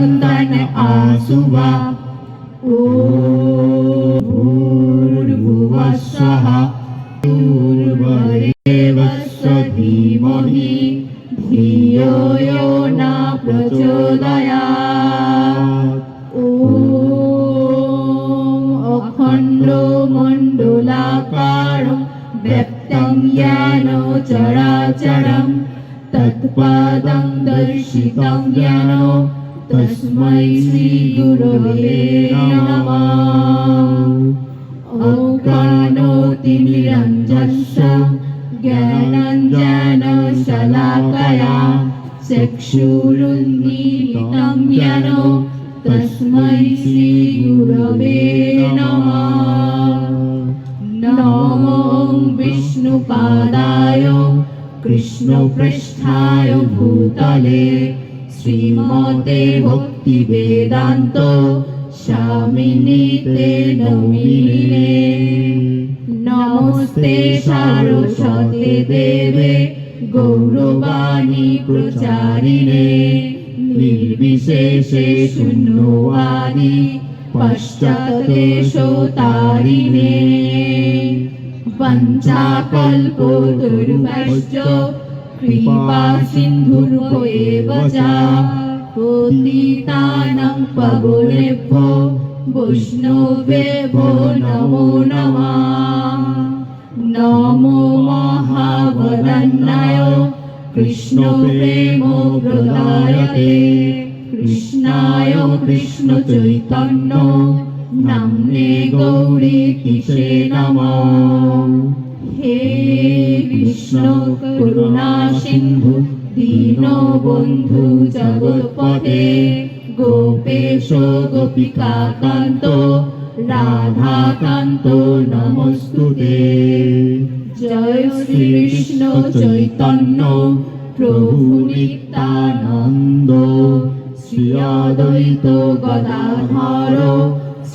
തന ആസുവ ഭൂർഭുവസ്വഹ ഭൂർവരേവസ്വധീമഹി ധിയോ യോ ന പ്രചോദയാ অখণ্ড মণ্ডলাকারম ব্যক্তম জ্ঞান চরাচরম তৎপাদম দর্শিতম জ্ঞানম। तस्मै श्रीगुरवे नमः। औकानोतिनिरञ्जस्य ज्ञानञ्जनशलाकया चक्षुरुन्मीलितं येन तस्मै श्रीगुरवे नमः। नमो विष्णुपादाय कृष्णपृष्ठाय भूतले শ্রীমতে ভক্তি বেদান্ত স্বামিনীতে নমিনে। নমস্তে সারস্বতে দেবে গৌরবাণী প্রচারিণে। নির্বিশেষে শূন্যবাদী পশ্চাতে শোতারিণে। পঞ্চাকল্প দুর্বশ্য कृपा सिन्धुर्भैव च पतितानां पवनेभ्यो वैष्णवेभ्यो नमो नमः नमो महावदन्नाय कृष्णप्रेम हृदयते कृष्णाय कृष्णचैतन्य সামনে গৌরে কিসে নম? হে বিষ্ণু করুণা সিন্ধু, দীন বন্ধু জগৎপদে গোপেশ গোপিকা কান্ত রাধা কান্ত নমস্তুতে। জয় শ্রীকৃষ্ণ চৈতন্য, প্রভু নিত্যানন্দ, শ্রী গদাধার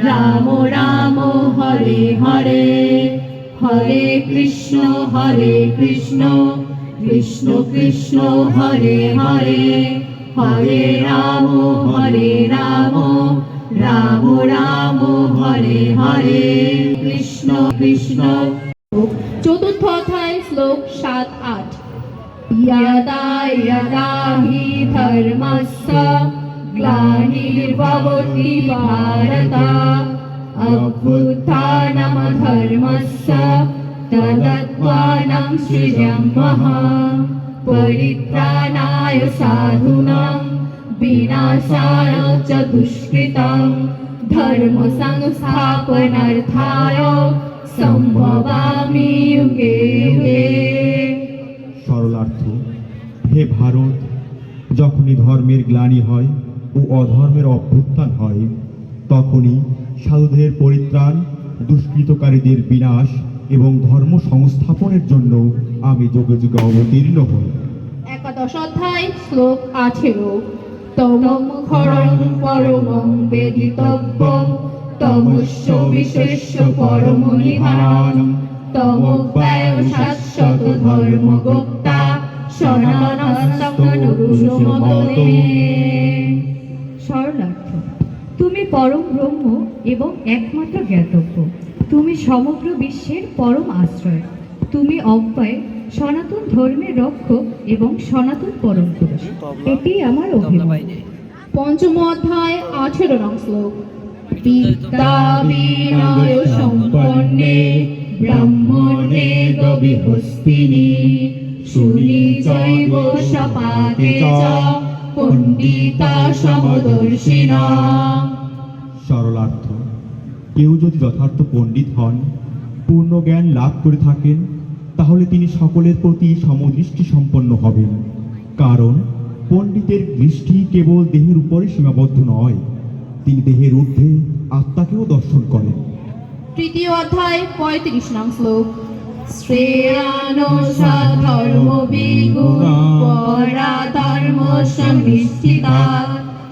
রাম রাম হরে হরে হরে কৃষ্ণ হরে কৃষ্ণ কৃষ্ণ কৃষ্ণ হরে হরে হরে রাম হরে রাম রাম রাম হরে হরে কৃষ্ণ কৃষ্ণ চতুর্থ অধ্যায় শ্লোক সাত আট यदा यदा हि धर्मस्य ग्लानिर्भवति भारत अभ्युत्थानमधर्मस्य तदत्वानं सृजमः परित्राणाय साधूनां विनाशाय च दुष्कृतं धर्मसंस्थापनार्थाय सम्भवामि युगे युगे সরলার্থ হে ভারত যখনই ধর্মের গ্লানি হয় ও অধর্মের অভ্যুত্থান হয়, তখনই সাধুদের পরিত্রাণ, দুষ্কৃতকারীদের বিনাশ এবং ধর্ম সংস্থাপনের জন্য আমি যুগে যুগে অবতীর্ণ হই। একাদশ অধ্যায়, শ্লোক আঠেরো। পরমং বেদিতব্যং, তমস্য পরম শাশ্বত তুমি পরম ব্রহ্ম এবং একমাত্র জ্ঞাতব্য। তুমি সমগ্র বিশ্বের পরম আশ্রয়। তুমি অব্যয় সনাতন ধর্মের রক্ষক এবং সনাতন পরম পুরুষ এটি আমার অভিমত পঞ্চম অধ্যায় আঠেরো নং শ্লোক। বিদ্যা বিনয় সম্পন্নে ব্রাহ্মণে গবিহস্তিনি। শুনি জৈব সপাতে চ পণ্ডিতা সমদর্শিনা। সরলার্থ। কেউ যদি যথার্থ পণ্ডিত হন, পূর্ণ জ্ঞান লাভ করে থাকেন, তাহলে তিনি সকলের প্রতি সমদৃষ্টি সম্পন্ন হবেন। কারণ পণ্ডিতের দৃষ্টি কেবল দেহের উপরে সীমাবদ্ধ নয়, তিনি দেহের ঊর্ধ্বে আত্মাকেও দর্শন করেন। তৃতীয় অধ্যায়, পঁয়ত্রিশ নং শ্লোক। শ্রেয়ানো ধর্ম বিগুণ পরা ধর্ম সনিষ্ঠিতা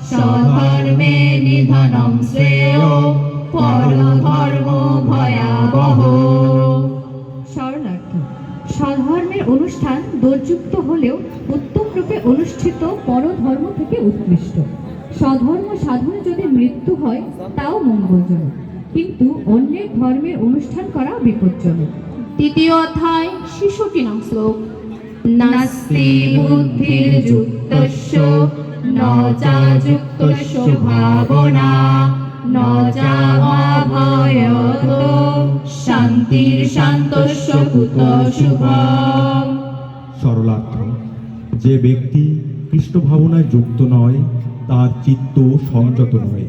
স্বধর্মে নিধনম শ্রেয় পরধর্ম ভয়াবহ। স্বধর্মের অনুষ্ঠান দোষযুক্ত হলেও উত্তম রূপে অনুষ্ঠিত পরধর্ম থেকে উৎকৃষ্ট। স্বধর্ম সাধনে যদি মৃত্যু হয় তাও মঙ্গলজনক। কিন্তু অন্যের ধর্মের অনুষ্ঠান করা বিপজ্জনক। তৃতীয় অধ্যায় শিশুটি নং শ্লোক। নাস্তি বুদ্ধির্যুক্তস্য ন যুক্তস্য ভাবনা ন চা অভয়ত শান্তির কুত শুভম সরলার্থ যে ব্যক্তি কৃষ্ণ ভাবনায় যুক্ত নয়, তার চিত্ত সংযত নয়,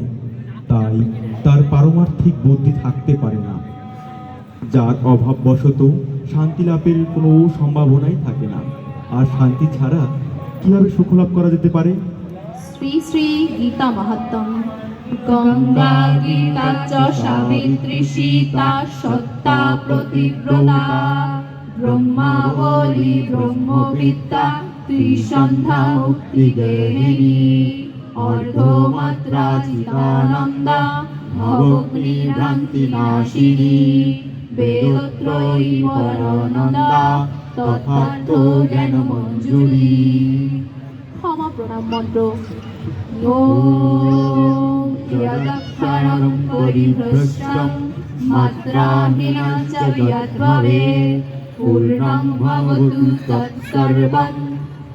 তাই তার পারমার্থিক বুদ্ধি থাকতে পারে না। যার অভাববশত শান্তি লাভের কোনো সম্ভাবনাই থাকে না। আর শান্তি ছাড়া কীভাবে সুখলাভ করা যেতে পারে? শ্রী শ্রী গীতা মাহাত্ম গঙ্গা গীতা চ সাবিত্রী সীতা সত্তা প্রতিব্রতা। ব্রহ্মাবলী ব্রহ্মবিদ্যা ত্রিসন্ধ্যা মুক্তি গেহিনী অর্ধমাত্রা চিতানন্দা ভবগ্নি ভ্রান্তি নাশিনী বেদত্রয়ী পরানন্দা তথার্থ জ্ঞান মঞ্জুরি ক্ষমা প্রণাম মন্ত্র পূর্ণং ভবতু তৎসর্বং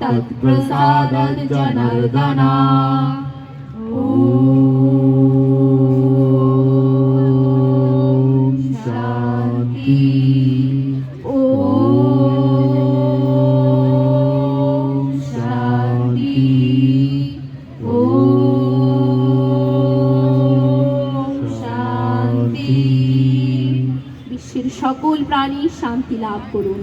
তৎপ্রসাদ জনার্দনা ॐ শান্তি লাভ করুন।